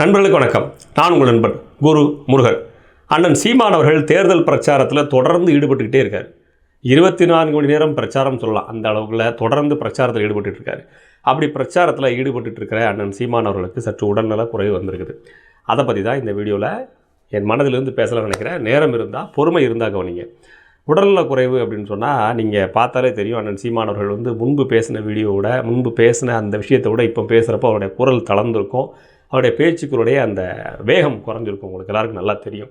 நண்பர்களுக்கு வணக்கம். நான் உங்கள் நண்பன் குரு முருகன். அண்ணன் சீமான் அவர்கள் தேர்தல் பிரச்சாரத்தில் தொடர்ந்து ஈடுபட்டுக்கிட்டே இருக்கார். இருபத்தி நான்கு மணி நேரம் பிரச்சாரம் சொல்லலாம். அந்த அளவுக்குள்ள தொடர்ந்து பிரச்சாரத்தில் ஈடுபட்டு இருக்காரு. அப்படி பிரச்சாரத்தில் ஈடுபட்டு இருக்கிற அண்ணன் சீமான் அவர்களுக்கு சற்று உடல்நல குறைவு வந்திருக்குது. அதை பற்றி தான் இந்த வீடியோவில் என் மனதிலிருந்து பேசலாம்னு நினைக்கிறேன். நேரம் இருந்தால் பொறுமை இருந்தால் கவனிங்க. உடல்நல குறைவு அப்படின்னு சொன்னால் நீங்கள் பார்த்தாலே தெரியும் அண்ணன் சீமான் அவர்கள் வந்து முன்பு பேசின வீடியோவோட முன்பு பேசின அந்த விஷயத்தை விட இப்போ பேசுகிறப்போ அவருடைய குரல் தளர்ந்துருக்கும். அவருடைய பேச்சுக்களுடைய அந்த வேகம் குறைஞ்சிருக்கும். உங்களுக்கு எல்லாருக்கும் நல்லா தெரியும்.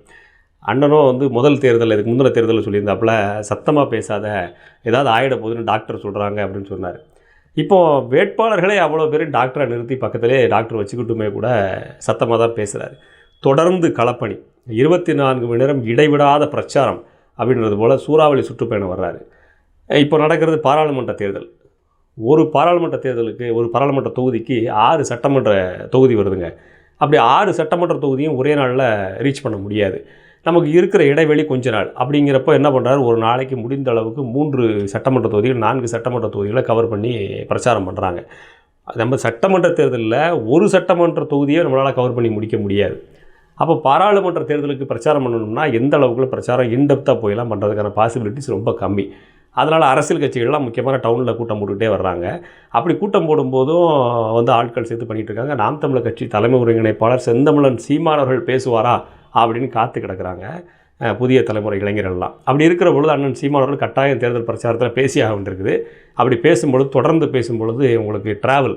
அண்ணனும் வந்து முதல் தேர்தல் இதுக்கு முந்தின தேர்தலில் சொல்லியிருந்தாப்புல சத்தமாக பேசாத ஏதாவது ஆயிட போகுதுன்னு டாக்டர் சொல்கிறாங்க அப்படின்னு சொன்னார். இப்போது வேட்பாளர்களே அவ்வளோ பேரும் டாக்டரை நிறுத்தி பக்கத்திலே டாக்டர் வச்சுக்கிட்டுமே கூட சத்தமாக தான் பேசுகிறாரு தொடர்ந்து களப்பணி இருபத்தி நான்கு மணி நேரம் இடைவிடாத பிரச்சாரம் அப்படின்றது போல் சூறாவளி சுற்றுப்பயணம் வர்றாரு. இப்போ நடக்கிறது பாராளுமன்ற தேர்தல். ஒரு பாராளுமன்ற தேர்தலுக்கு ஒரு பாராளுமன்ற தொகுதிக்கு ஆறு சட்டமன்ற தொகுதி வருதுங்க. அப்படி ஆறு சட்டமன்ற தொகுதியும் ஒரே நாளில் ரீச் பண்ண முடியாது. நமக்கு இருக்கிற இடைவெளி கொஞ்ச நாள். அப்படிங்கிறப்போ என்ன பண்ணுறாரு ஒரு நாளைக்கு முடிந்த அளவுக்கு மூன்று சட்டமன்ற தொகுதிகள் நான்கு சட்டமன்ற தொகுதிகளை கவர் பண்ணி பிரச்சாரம் பண்ணுறாங்க நம்ம சட்டமன்ற தேர்தலில் ஒரு சட்டமன்ற தொகுதியை நம்மளால் கவர் பண்ணி முடிக்க முடியாது. அப்போ பாராளுமன்ற தேர்தலுக்கு பிரச்சாரம் பண்ணணும்னா எந்த அளவுக்குள்ள பிரச்சாரம் இன்டெப்த்தாக போயெல்லாம் பண்ணுறதுக்கான பாசிபிலிட்டிஸ் ரொம்ப கம்மி. அதனால் அரசியல் கட்சிகள்லாம் முக்கியமான டவுனில் கூட்டம் போட்டுக்கிட்டே வர்றாங்க. அப்படி கூட்டம் போடும்போதும் வந்து ஆட்கள் சேர்த்து பண்ணிகிட்டு இருக்காங்க. நாம் தமிழர் கட்சி தலைமை ஒருங்கிணைப்பாளர் செந்தமிழன் சீமானவர்கள் பேசுவாரா? அப்படின்னு காத்து கிடக்குறாங்க. புதிய தலைமுறை இளைஞர்கள்லாம். அப்படி இருக்கிற பொழுது அண்ணன் சீமானவர்கள் கட்டாயம் தேர்தல் பிரச்சாரத்தில் பேசியாக வேண்டியிருக்குது அப்படி பேசும்பொழுது தொடர்ந்து பேசும்பொழுது உங்களுக்கு ட்ராவல்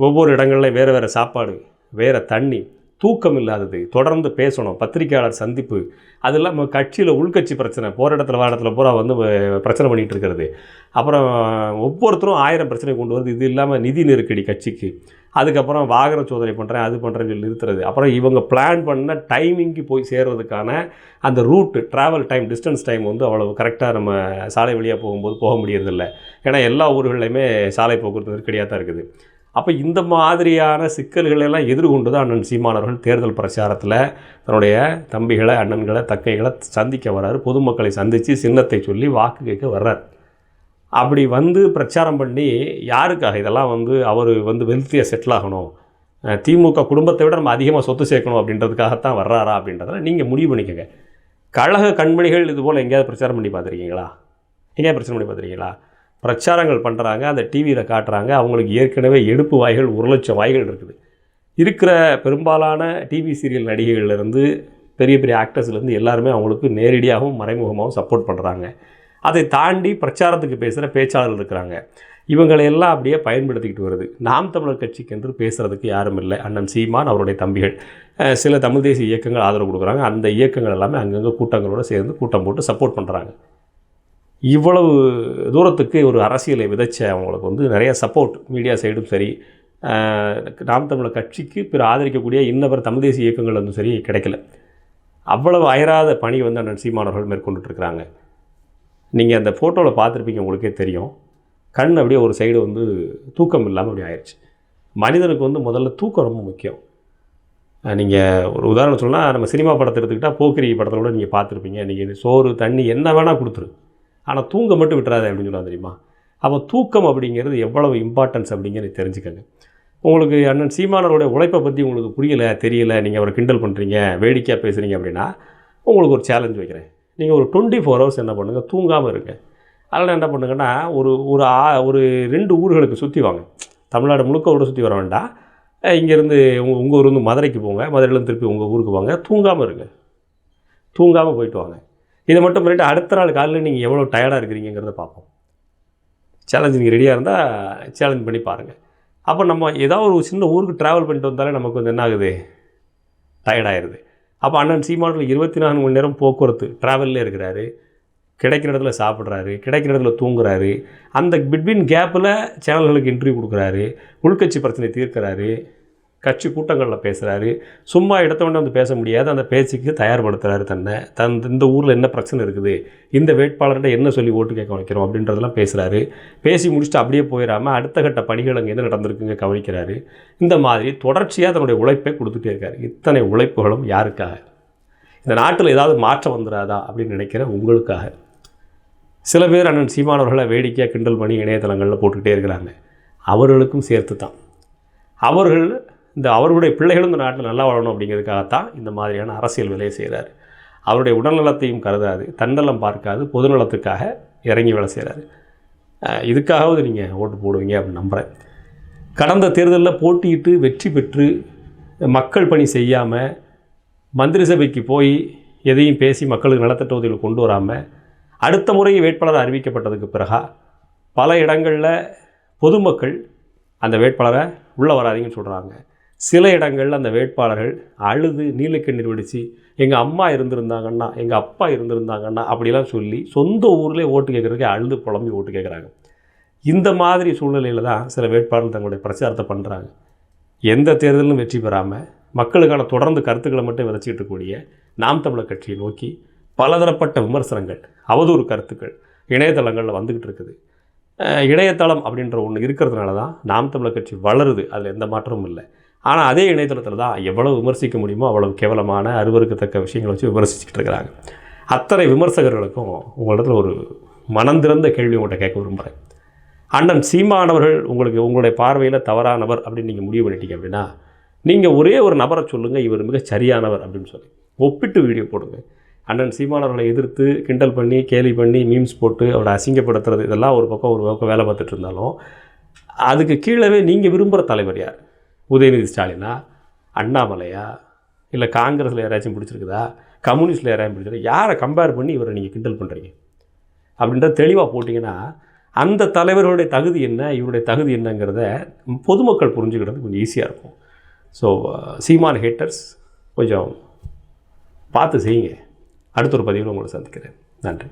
ஒவ்வொரு இடங்களில் வேறு வேறு சாப்பாடு வேறு தண்ணி தூக்கம் இல்லாதது தொடர்ந்து பேசணும் பத்திரிக்கையாளர் சந்திப்பு அது இல்லாமல் கட்சியில் உள்கட்சி பிரச்சனை போகிற இடத்துல வர இடத்துல பூரா வந்து பிரச்சனை பண்ணிகிட்டு இருக்கிறது. அப்புறம் ஒவ்வொருத்தரும் ஆயிரம் பிரச்சனை கொண்டு வருது. இது இல்லாமல் நிதி நெருக்கடி கட்சிக்கு. அதுக்கப்புறம் வாகன சோதனை பண்ணுறேன் அது பண்ணுறேன்னு சொல்லி நிறுத்துறது. அப்புறம் இவங்க பிளான் பண்ண டைமிங்க்கு போய் சேர்றதுக்கான அந்த route travel time distance time வந்து அவ்வளோ கரெக்டாக நம்ம சாலை வழியாக போகும்போது போக முடியறதில்ல. ஏன்னா எல்லா ஊர்கள்லையுமே சாலை போக்குவரத்து நெருக்கடியாக தான் இருக்குது. அப்போ இந்த மாதிரியான சிக்கல்களை எல்லாம் எதிர்கொண்டு தான் அண்ணன் சீமானவர்கள் தேர்தல் பிரச்சாரத்தில் தன்னுடைய தம்பிகளை அண்ணன்களை தக்கைகளை சந்திக்க வர்றாரு. பொதுமக்களை சந்தித்து சின்னத்தை சொல்லி வாக்கு கேட்க வர்றார். அப்படி வந்து பிரச்சாரம் பண்ணி யாருக்காக இதெல்லாம் வந்து அவர் வந்து வெல்த்தியாக செட்டில் ஆகணும்? திமுக குடும்பத்தை விட நம்ம அதிகமாக சொத்து சேர்க்கணும் அப்படின்றதுக்காகத்தான் வர்றாரா அப்படின்றதெல்லாம் நீங்கள் முடிவு பண்ணிக்கோங்க. கழக கண்மணிகள் இது போல் எங்கேயாவது பிரச்சாரம் பண்ணி பார்த்துருக்கீங்களா? எங்கேயாவது பிரச்சனை பண்ணி பார்த்துருக்கீங்களா? பிரச்சாரங்கள் பண்ணுறாங்க அந்த டிவியில் காட்டுறாங்க. அவங்களுக்கு ஏற்கனவே எடுப்பு வாய்கள் ஒரு லட்சம் வாய்கள் இருக்குது. இருக்கிற பெரும்பாலான டிவி சீரியல் நடிகைகள்லேருந்து பெரிய பெரிய ஆக்டர்ஸ்லேருந்து எல்லாருமே அவங்களுக்கு நேரடியாகவும் மறைமுகமாகவும் சப்போர்ட் பண்ணுறாங்க அதை தாண்டி பிரச்சாரத்துக்கு பேசுகிற பேச்சாளர்கள் இருக்கிறாங்க. இவங்களை எல்லாம் அப்படியே பயன்படுத்திக்கிட்டு வருது. நாம் தமிழர் கட்சிக்கு என்று பேசுகிறதுக்கு யாரும் இல்லை. அண்ணன் சீமான் அவருடைய தம்பிகள். சில தமிழ் தேசிய இயக்கங்கள் ஆதரவு கொடுக்குறாங்க. அந்த இயக்கங்கள் எல்லாமே அங்கங்கே கூட்டங்களோடு சேர்ந்து கூட்டம் போட்டு சப்போர்ட் பண்ணுறாங்க இவ்வளவு தூரத்துக்கு ஒரு அரசியலை விதைச்ச அவங்களுக்கு வந்து நிறைய சப்போர்ட் மீடியா சைடும் சரி நாம் தமிழர் கட்சிக்கு பிற ஆதரிக்கக்கூடிய இன்னவர் தமிழ் தேசிய இயக்கங்கள் வந்து சரி கிடைக்கல. அவ்வளவு அயராத பணி வந்து அண்ணன் சீமானவர்கள் மேற்கொண்டுட்ருக்கிறாங்க நீங்கள் அந்த ஃபோட்டோவில் பார்த்துருப்பீங்க உங்களுக்கே தெரியும். கண் அப்படியே ஒரு சைடு வந்து தூக்கம் இல்லாமல் அப்படி ஆயிடுச்சு மனிதனுக்கு வந்து முதல்ல தூக்கம் ரொம்ப முக்கியம். நீங்கள் ஒரு உதாரணம் சொன்னால் நம்ம சினிமா படத்தை எடுத்துக்கிட்டால் போக்கிரி படத்தில் கூட நீங்கள் பார்த்துருப்பீங்க. நீங்கள் சோறு தண்ணி என்ன வேணால் கொடுத்துரு. ஆனால் தூங்க மட்டும் விட்டுறாத அப்படின்னு சொன்னால் தெரியுமா? அப்போ தூக்கம் அப்படிங்கிறது எவ்வளவு இம்பார்ட்டன்ஸ் அப்படிங்கிறது தெரிஞ்சுக்கங்க. உங்களுக்கு அண்ணன் சீமானவருடைய உழைப்பை பற்றி உங்களுக்கு புரியலை தெரியல நீங்கள் அவரை கிண்டல் பண்ணுறீங்க வேடிக்கையாக பேசுகிறீங்க அப்படின்னா உங்களுக்கு ஒரு சேலஞ்ச் வைக்கிறேன். நீங்கள் ஒரு டுவெண்ட்டி ஃபோர் ஹவர்ஸ் என்ன பண்ணுங்கள் தூங்காமல் இருங்க. அதனால் என்ன பண்ணுங்கன்னா ஒரு ஒரு ஆ ஒரு ரெண்டு ஊர்களுக்கு சுற்றி வாங்க. தமிழ்நாடு முழுக்க விட சுற்றி வர வேண்டாம். இங்கேருந்து உங்கள் உங்கள் ஊர்லேருந்து மதுரைக்கு போங்க மதுரையிலேருந்து திருப்பி உங்கள் ஊருக்கு வாங்க. தூங்காமல் இருங்க. தூங்காமல் போயிட்டு வாங்க. இதை மட்டும் பண்ணிவிட்டு அடுத்த நாள் காலையில் நீங்கள் எவ்வளோ டயர்டாக இருக்கிறீங்கிறத பார்ப்போம். சேலஞ்ச் நீங்கள் ரெடியாக இருந்தால் சேலஞ்ச் பண்ணி பாருங்கள் அப்போ நம்ம ஏதாவது ஒரு சின்ன ஊருக்கு ட்ராவல் பண்ணிட்டு வந்தாலே நமக்கு வந்து என்ன ஆகுது? டயர்டாயிருது அப்போ அண்ணன் சீமானில் இருபத்தி நான்கு மணி நேரம் போக்குவரத்து ட்ராவல்லே இருக்கிறாரு. கிடைக்கிற இடத்துல சாப்பிட்றாரு. கிடைக்கிற இடத்துல தூங்குறாரு. அந்த பிட்வீன் கேப்பில் சேனல்களுக்கு இன்டர்வியூ கொடுக்குறாரு. உள்கட்சி பிரச்சனை தீர்க்கிறாரு. கட்சி கூட்டங்களில் பேசுகிறாரு சும்மா இடத்த கொண்டு வந்து பேச முடியாது. அந்த பேச்சுக்கு தயார்படுத்துகிறாரு தன்னை. தன் இந்த ஊரில் என்ன பிரச்சனை இருக்குது? இந்த வேட்பாளர்கிட்ட என்ன சொல்லி ஓட்டு கேட்க வைக்கிறோம்? அப்படின்றதெல்லாம் பேசுகிறாரு பேசி முடிச்சுட்டு அப்படியே போயிடாமல் அடுத்த கட்ட பணிகள் அங்கே என்ன நடந்திருக்குங்க கவனிக்கிறாரு. இந்த மாதிரி தொடர்ச்சியாக தன்னுடைய உழைப்பை கொடுத்துட்டே இருக்காரு. இத்தனை உழைப்புகளும் யாருக்காக? இந்த நாட்டில் ஏதாவது மாற்றம் வந்துடாதா அப்படின்னு நினைக்கிற உங்களுக்காக? சில பேர் அண்ணன் சீமானவர்களை வேடிக்கையாக கிண்டல் பண்ணி இணையதளங்களில் போட்டுக்கிட்டே இருக்கிறாங்க. அவர்களுக்கும் சேர்த்து தான் அவர்கள் இந்த அவருடைய பிள்ளைகளும் இந்த நாட்டில் நல்லா வாழணும் அப்படிங்கிறதுக்காகத்தான் இந்த மாதிரியான அரசியல் வேலையை செய்கிறாரு. அவருடைய உடல்நலத்தையும் கருதாது தன்னலம் பார்க்காது பொதுநலத்துக்காக இறங்கி வேலை செய்கிறாரு. இதுக்காகவது நீங்கள் ஓட்டு போடுவீங்க அப்படின்னு நம்புகிறேன் கடந்த தேர்தலில் போட்டியிட்டு வெற்றி பெற்று மக்கள் பணி செய்யாமல் மந்திரி சபைக்கு போய் எதையும் பேசி மக்களுக்கு நலத்திட்ட உதவிகள் கொண்டு வராமல் அடுத்த முறை வேட்பாளர் அறிவிக்கப்பட்டதுக்கு பிறகா பல இடங்களில் பொதுமக்கள் அந்த வேட்பாளரை உள்ளே வராதீங்கன்னு சொல்கிறாங்க சில இடங்களில் அந்த வேட்பாளர்கள் அழுது நீலக்கண்ணீர் வடித்து எங்கள் அம்மா இருந்திருந்தாங்கன்னா எங்கள் அப்பா இருந்திருந்தாங்கன்னா அப்படிலாம் சொல்லி சொந்த ஊர்லேயே ஓட்டு கேட்குறதுக்கு அழுது புலம்பி ஓட்டு கேட்குறாங்க. இந்த மாதிரி சூழ்நிலையில் தான் சில வேட்பாளர்கள் தங்களுடைய பிரச்சாரத்தை பண்ணுறாங்க எந்த தேர்தலும் வெற்றி பெறாமல் மக்களுக்கான தொடர்ந்து கருத்துக்களை மட்டும் விதைச்சிக்கிட்டு இருக்கக்கூடிய நாம் தமிழர் கட்சியை நோக்கி பலதரப்பட்ட விமர்சனங்கள் அவதூறு கருத்துக்கள் இணையதளங்களில் வந்துக்கிட்டு இருக்குது. இணையதளம் அப்படின்ற ஒன்று இருக்கிறதுனால தான் நாம் தமிழர் கட்சி வளருது. அதில் எந்த மாற்றமும் இல்லை. ஆனால் அதே இணையதளத்தில் தான் எவ்வளவு விமர்சிக்க முடியுமோ அவ்வளவு கேவலமான அருவருக்கத்தக்க விஷயங்களை வச்சு விமர்சிச்சுக்கிட்டு இருக்கிறாங்க. அத்தனை விமர்சகர்களுக்கும் உங்களிடத்தில் ஒரு மனம் திறந்த கேள்வி உங்கள்கிட்ட கேட்க விரும்புகிறேன் அண்ணன் சீமானவர்கள் உங்களுக்கு உங்களுடைய பார்வையில் தவறானவர் அப்படின்னு நீங்கள் முடிவு பண்ணிட்டீங்க அப்படின்னா நீங்கள் ஒரே ஒரு நபரை சொல்லுங்கள் இவர் மிக சரியானவர் அப்படின்னு சொல்லி. ஒப்பிட்டு வீடியோ போடுங்க. அண்ணன் சீமானவர்களை எதிர்த்து கிண்டல் பண்ணி கேலி பண்ணி மீம்ஸ் போட்டு அவரை அசிங்கப்படுத்துறது இதெல்லாம் ஒரு பக்கம் ஒரு பக்கம் வேலை பார்த்துட்டு இருந்தாலும் அதுக்கு கீழே நீங்கள் விரும்புகிற தலைவர் யார்? உதயநிதி ஸ்டாலினா அண்ணாமலையா இல்லை காங்கிரஸில் யாராச்சும் பிடிச்சிருக்குதா கம்யூனிஸ்டில் யாராச்சும் பிடிச்சிருக்கா யாரை கம்பேர் பண்ணி இவரை நீங்கள் கிண்டல் பண்ணுறீங்க அப்படின்ற தெளிவாக போட்டிங்கன்னா அந்த தலைவர்களுடைய தகுதி என்ன இவருடைய தகுதி என்னங்கிறத பொதுமக்கள் புரிஞ்சுக்கிறது கொஞ்சம் ஈஸியாக இருக்கும். ஸோ uh, சீமான் ஹேட்டர்ஸ் கொஞ்சம் பார்த்து செய்யுங்க. அடுத்த ஒரு பதிவில் உங்களை சந்திக்கிறேன். நன்றி.